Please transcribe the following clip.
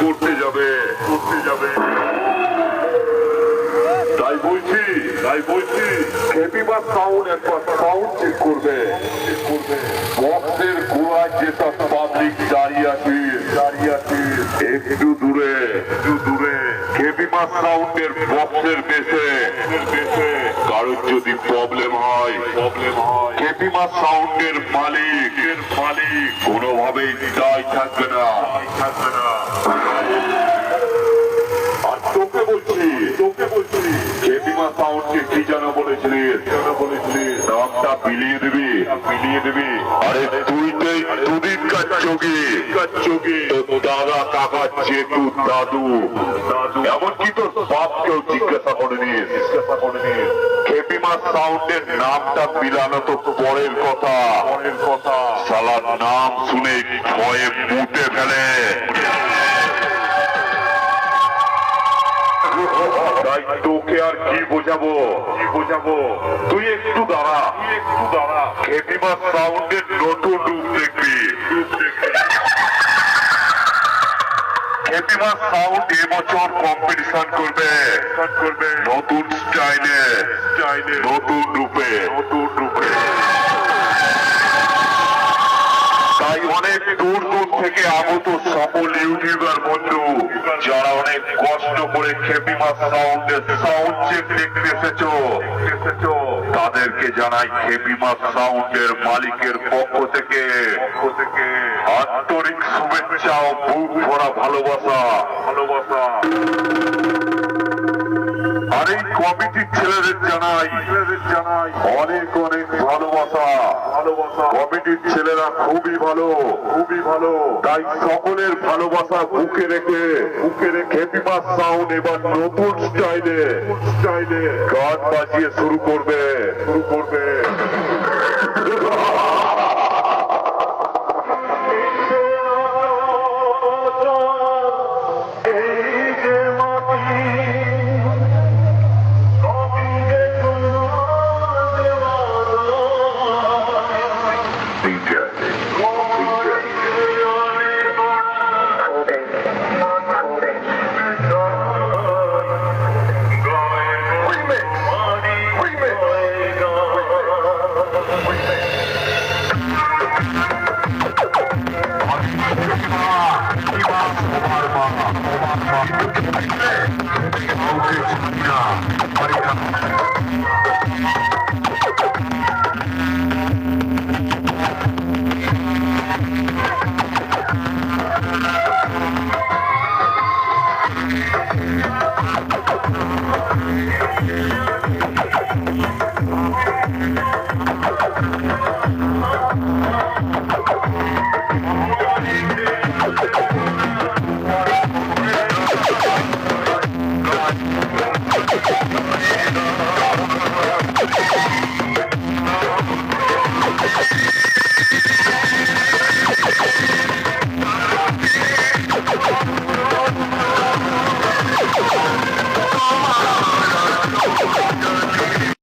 করতে যাবে। করতে যাবে। তাই বলছি তাই বলছি। খেপিবা সাউন্ড একবার সাউন্ড চেক করবে। করবে বক্সের গোড়ায় যেসব পাবলিক দাঁড়িয়ে আছে দাঁড়িয়ে আছে একটু দূরে একটু দূরে। খেপিবা সাউন্ডের বক্সের বেসে কারোর যদি প্রবলেম হয় প্রবলেম হয়। খেপিমা সাউন্ডের মালিক। এর মালিক কোনোভাবেই দায় থাকবে না। আর তোকে বলছি তোকে বলছি খেপিমা সাউন্ডকে কি যেন বলেছিলি? যেন বলেছিলি নামটা বিলিয়ে দিবি বিলিয়ে দিবি। আরে তুই তো দুদিন কাজ যোগী। দাদা কাকা জেঠু দাদু দাদু সাউন্ডের নামটা মিলানো তো পরের কথা। পরের কথা। সালার নাম শুনে ভয়ে মুতে ফেলে। তাই তোকে আর কি বোঝাবো? কি বোঝাবো? তুই একটু দাঁড়া। তুই একটু দাঁড়া। খেপিমা সাউন্ডের নতুন রূপ দেখবি। রূপ দেখবি। খেপিমা সাউন্ড এবছর কম্পিটিশন করবে করবে। নতুন স্টাইলে স্টাইলে নতুন রূপে। নতুন রূপে তাই অনেক দূর দূর থেকে আগত তাদেরকে জানাই খেপিমা সাউন্ডের মালিকের পক্ষ থেকে পক্ষ থেকে আন্তরিক শুভেচ্ছা ও বুক ভরা ভালোবাসা ভালোবাসা। আর এই কমিটির ছেলেদের জানাই। জানাই অনেক অনেক ভালোবাসা। ভালোবাসা কমিটির ছেলেরা খুবই ভালো। খুবই ভালো তাই সকলের ভালোবাসা বুকে রেখে বুকে রেখে সাউন্ড এবার নতুন স্টাইলে স্টাইলে গান বাজিয়ে শুরু করবে শুরু করবে।